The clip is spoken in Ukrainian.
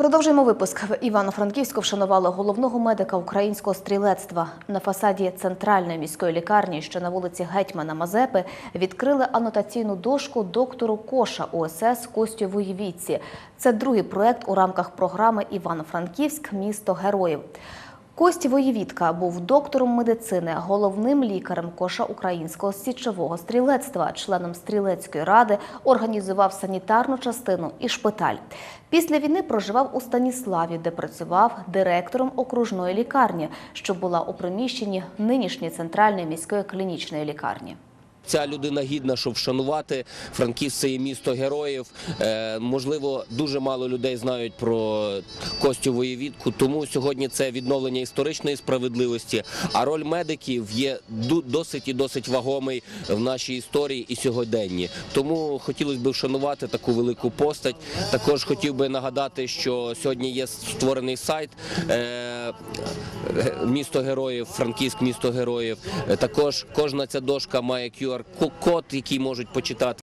Продовжуємо випуск. В Івано-Франківську вшанували головного медика українського стрілецтва. На фасаді центральної міської лікарні, що на вулиці Гетьмана Мазепи, відкрили анотаційну дошку доктору Коша ОСС Костю Воєвіці. Це другий проект у рамках програми Івано-Франківськ місто героїв. Кості Воєвідка був доктором медицини, головним лікарем коша українського січового стрілецтва, членом стрілецької ради, організував санітарну частину і шпиталь. Після війни проживав у Станіславі, де працював директором окружної лікарні, що була у приміщенні нинішньої центральної міської клінічної лікарні. Ця людина гідна, щоб вшанувати. Франківськ це є місто героїв. Е, можливо, дуже мало людей знають про Костю Воєвідку, тому сьогодні це відновлення історичної справедливості. А роль медиків є досить і досить вагомий в нашій історії і сьогоденні. Тому хотілося б вшанувати таку велику постать. Також хотів би нагадати, що сьогодні є створений сайт. Е, місто героїв, Франківськ місто героїв. Е, Також кожна ця дошка має QR-код, який можуть почитати.